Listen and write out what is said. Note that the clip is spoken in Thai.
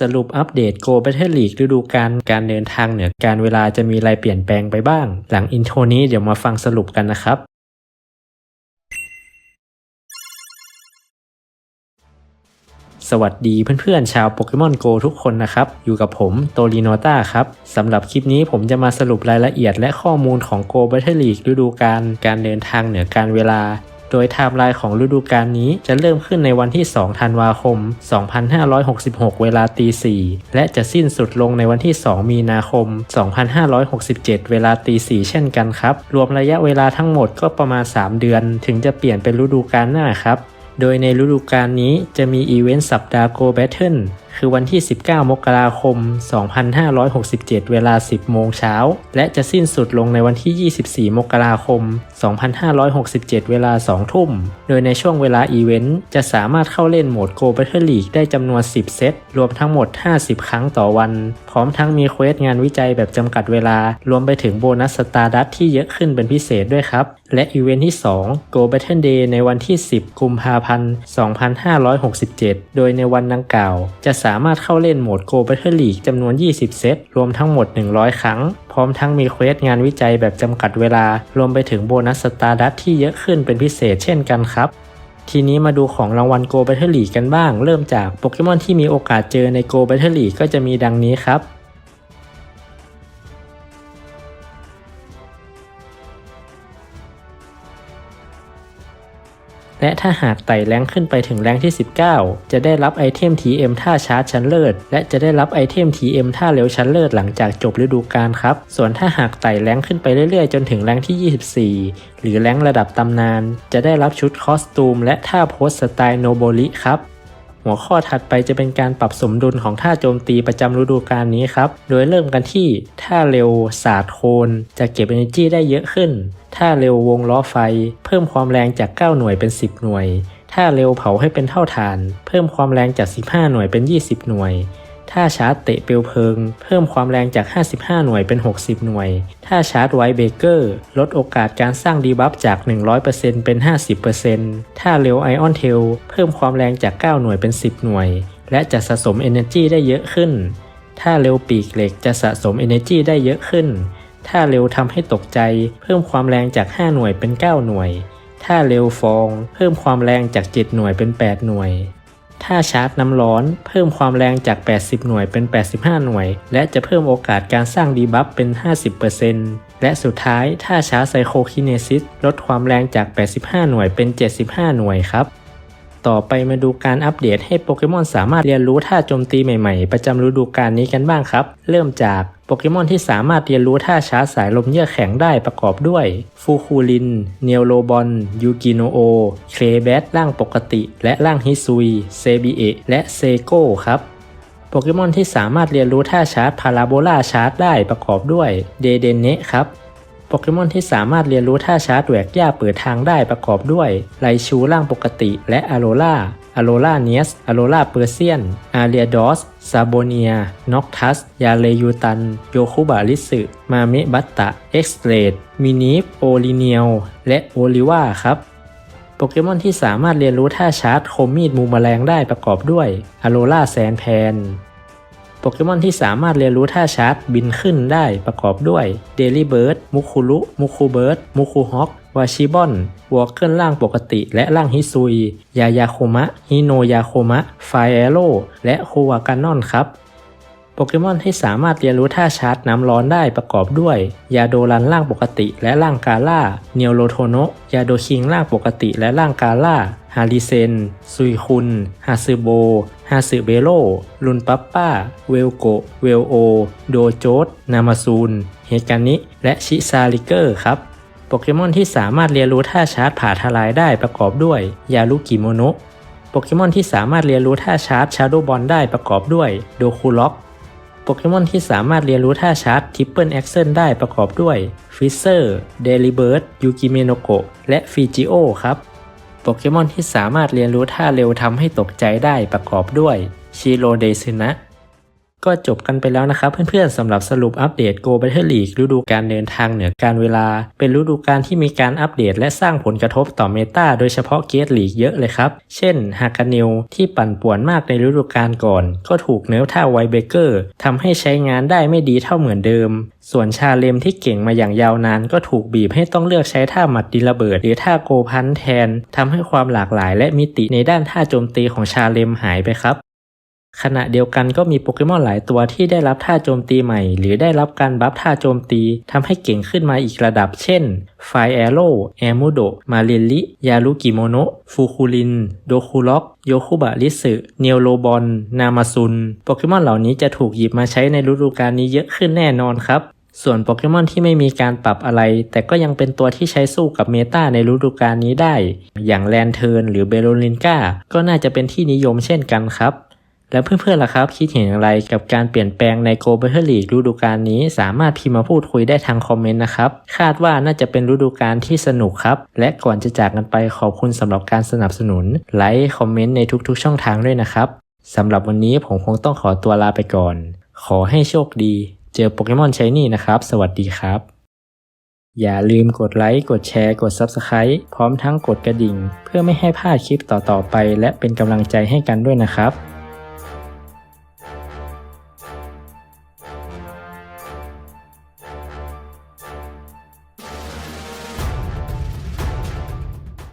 สรุปอัปเดต Go Battle League ฤดูกาลการเดินทางเหนือการเวลาจะมีอะไรเปลี่ยนแปลงไปบ้าง หลังอินโทรนี้เดี๋ยวมาฟังสรุปกันนะครับ สวัสดีเพื่อนๆชาวโปเกมอนโกทุกคนนะครับ อยู่กับผมโตลีโนต้าครับสำหรับคลิปนี้ผมจะมาสรุปรายละเอียดและข้อมูลของ Go Battle League ฤดูกาลการเดินทางเหนือการเวลา โดยไทม์ไลน์ของฤดูกาลนี้จะเริ่มขึ้นในวันที่ 2 ธันวาคม 2566 เวลาตี 4 และจะสิ้นสุดลงในวันที่ 2 มีนาคม 2567 เวลาตี 4 เช่นกันครับ รวมระยะเวลาทั้งหมดก็ประมาณ 3 เดือน ถึงจะเปลี่ยนเป็นฤดูกาลหน้าครับ โดยในฤดูกาลนี้จะมีอีเวนต์สัปดาห์ Go Battle คือวันที่ 19 มกราคม 2567 เวลา 10 โมงเช้า และจะสิ้นสุดลงในวันที่ 24 มกราคม 2567 เวลา 2 ทุ่ม โดยในช่วงเวลาอีเวนต์จะสามารถเข้าเล่นโหมด Go Battle League ได้จำนวน 10 เซต รวมทั้งหมด 50 ครั้งต่อวัน พร้อมทั้งมีเควสงานวิจัยแบบจำกัดเวลา รวมไปถึงโบนัสสตาร์ดัตที่เยอะขึ้นเป็นพิเศษด้วยครับ และอีเวนต์ที่ 2 Go Battle Day ในวันที่ 10 กุมภาพันธ์ 2567 โดยในวันดังกล่าวจะสามารถเข้าเล่นโหมด Go Battle League จำนวน 20 เซต รวมทั้งหมด 100 ครั้ง พร้อมทั้งมีเควสงานวิจัยแบบจำกัดเวลา รวมไปถึงโบนัสสตาร์ดัตที่เยอะขึ้นเป็นพิเศษเช่นกันครับทีนี้มาดูของรางวัล Go Battle League กันบ้าง เริ่มจากโปเกมอนที่มีโอกาสเจอใน Go Battle League ก็จะมีดังนี้ครับ และถ้าหากไต่แรงขึ้นไปถึงแรงที่ 19 จะได้รับไอเทม TM ท่าชาร์จชั้นเลิศ และจะได้รับไอเทม TM ท่าเร็วชั้นเลิศหลังจากจบฤดูกาลครับ ส่วนถ้าหากไต่แรงขึ้นไปเรื่อยๆ จนถึงแรงที่ 24 หรือแรงระดับตำนาน จะได้รับชุดคอสตูมและท่าโพสสไตล์โนโบริครับ หัวข้อถัดไปจะเป็นการปรับสมดุลของท่าโจมตีประจำฤดูกาลนี้ครับ โดยเริ่มกันที่ท่าเร็วศาสตร์โคนจะเก็บ energy ได้เยอะขึ้น ท่าเร็ววงล้อไฟ เพิ่มความแรงจาก 9 หน่วยเป็น 10 หน่วย ท่าเร็วเผาให้เป็นเท่าฐาน เพิ่มความแรงจาก 15 หน่วยเป็น 20 หน่วย ท่าชาร์จเตะเปลวเพลิง เพิ่มความแรงจาก 55 หน่วยเป็น 60 หน่วยท่าชาร์จไวเบเกอร์ ลดโอกาสการสร้างดีบัฟจาก 100%เป็น 50%ท่าเร็วไอออนเทลเพิ่มความแรงจาก 9 หน่วยเป็น 10 หน่วย และจะสะสม Energy ได้เยอะขึ้นท่าเร็วปีกเหล็กจะสะสม Energy ได้เยอะขึ้นท่าเร็วทำให้ตกใจ เพิ่มความแรงจาก 5 หน่วยเป็น 9 หน่วยท่าเร็วฟอง เพิ่มความแรงจาก 7 หน่วยเป็น 8 หน่วย ท่าชาร์จน้ำร้อน เพิ่มความแรงจาก 80 หน่วยเป็น 85 หน่วย และจะเพิ่มโอกาสการสร้างดีบัฟเป็น 50%และสุดท้ายท่าชาร์จไซโคคิเนซิสลดความแรงจาก 85 หน่วยเป็น 75 หน่วยครับ ต่อไปมาดูการอัปเดตให้โปเกมอนสามารถเรียนรู้ท่าโจมตีใหม่ๆ ประจำฤดูกาลนี้กันบ้างครับ เริ่มจากโปเกมอนที่สามารถเรียนรู้ท่าชาร์จสายลมเยือกแข็งได้ประกอบด้วยฟูคูลิน เนลโลบอน ยูกิโนโอ เคลแบทร่างปกติ และร่างฮิซุย เซบิเอะและเซโก้ครับโปเกมอนที่สามารถเรียนรู้ท่าชาร์จพาราโบลาชาร์จได้ประกอบด้วยเดเดเนะครับ โปเกมอนที่สามารถเรียนรู้ท่าชาร์จแหวกหญ้าเปิดทางได้ประกอบด้วยไลชูร่างปกติ และอโรล่าอโรล่าเนียสอโรล่าเปอร์เซียน อาเรียดอส ซาโบเนีย น็อกทัส ยาเลยูตัน โยคุบาริสึมาเมบัตตะ เอ็กซ์เรดมินิฟโอลิเนียล และโอลิวาครับ โปเกมอนที่สามารถเรียนรู้ท่าชาร์จคมมีดมูมแมลงได้ประกอบด้วยอโรล่าแซนแพน โปเกมอนที่สามารถเรียนรู้ท่าชาร์จบินขึ้นได้ประกอบด้วยเดลี่เบิร์ดมุคุรุมุคูเบิร์ดมุคูฮอกวาชิบอนวอลเกิลร่างปกติ และร่างฮิซุย ยายาโคมะ ฮิโนยาโคมะ ไฟแอโรและโควากานอนครับ โปเกมอนที่สามารถเรียนรู้ท่าชาร์จน้ำร้อนได้ประกอบด้วย ยาโดรันร่างปกติ และร่างกาล่า เนียวโรโทโนะ ยาโดคิงร่างปกติ และร่างกาล่า ฮาริเซน ซุยคุน ฮาซึโบ ฮาซึเบโรลุนปัปป้า เวลโก เวลโอ โดโจดนามาซูน เฮกานิและชิซาริเกอร์ครับ โปเกมอนที่สามารถเรียนรู้ท่าชาร์จผ่าทลายได้ประกอบด้วย ยาลุกิโมโนะ โปเกมอนที่สามารถเรียนรู้ท่าชาร์จชาโดบอลได้ประกอบด้วย โดคูล็อก โปเกมอนที่สามารถเรียนรู้ท่าชาร์จทิปเปิลแอคเซนได้ประกอบด้วย ฟิเซอร์ เดลิเบิร์ดยูกิเมโนโกและฟิจิโอครับ โปเกมอนที่สามารถเรียนรู้ท่าเร็วทำให้ตกใจได้ประกอบด้วยชิโรเดซึนะ ก็จบกันไปแล้วนะครับเพื่อนๆสำหรับสรุปอัปเดต Go Battle League ฤดูการเดินทางเหนือการเวลา เป็นฤดูการที่มีการอัปเดต และสร้างผลกระทบต่อเมตาโดยเฉพาะเกตลีกเยอะเลยครับ เช่นฮากานิลที่ปั่นป่วนมากในฤดูกาลก่อน ก็ถูกเนิร์ฟท่าไวเบเกอร์ทำให้ใช้งานได้ไม่ดีเท่าเหมือนเดิม ส่วนชาเลมที่เก่งมาอย่างยาวนาน ก็ถูกบีบให้ต้องเลือกใช้ท่าหมัดดินระเบิด หรือท่าโกพันแทนทำให้ความหลากหลาย และมิติในด้านท่าโจมตีของชาเลมหายไปครับ ขณะเดียวกันก็มีโปเกมอนหลายตัวที่ได้รับท่าโจมตีใหม่ หรือได้รับการบัฟท่าโจมตีทำให้เก่งขึ้นมาอีกระดับ เช่น ไฟแอโร่แอมูโดมาเรนลิ ยารุกิโมโนะ ฟูคูริน โดคุล็อก โยคุบะริสึเนโลบอนนามาซุน โปเกมอนเหล่านี้จะถูกหยิบมาใช้ในฤดูกาลนี้เยอะขึ้นแน่นอนครับ ส่วนโปเกมอนที่ไม่มีการปรับอะไร แต่ก็ยังเป็นตัวที่ใช้สู้กับเมตาในฤดูกาลนี้ได้ อย่างแลนเทิร์นหรือเบโลลินกาก็น่าจะเป็นที่นิยมเช่นกันครับ แล้วเพื่อนๆล่ะครับ คิดเห็นอย่างไรกับการเปลี่ยนแปลงใน Go Battle League ฤดูกาลนี้ สามารถพิมพ์มาพูดคุยได้ทางคอมเมนต์นะครับ คาดว่าน่าจะเป็นฤดูกาลที่สนุกครับ และก่อนจะจากกันไปขอบคุณสำหรับการสนับสนุนไลค์คอมเมนต์ในทุกๆ ช่องทางด้วยนะครับสำหรับวันนี้ผมคงต้องขอตัวลาไปก่อน ขอให้โชคดี เจอโปเกมอนใช้นี่นะครับ สวัสดีครับ อย่าลืมกดไลค์ กดแชร์ กด Subscribe พร้อมทั้งกดกระดิ่ง เพื่อไม่ให้พลาดคลิปต่อๆไป และเป็นกำลังใจให้กันด้วยนะครับ